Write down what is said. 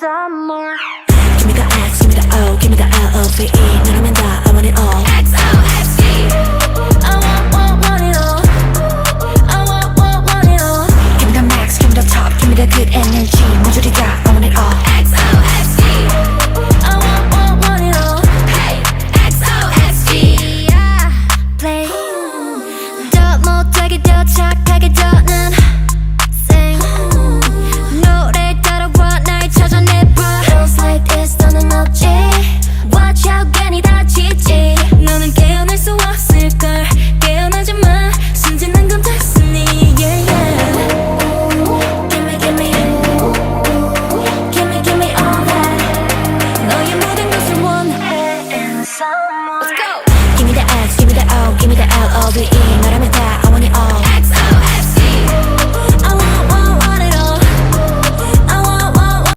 some. Give me the X, give me the O, give me the L O V E. 누르면 다 I want it all. X O X E. I want want want it all. I want want want it all. Give me the max, give me the top, give me the good energy. 모조리 다 I want it all. X O S G, I want want want it all. Hey X O S G, Yeah. Play. 더 못하게 더 잘. Let's go. Give me the X, give me the O, give me the L O V E.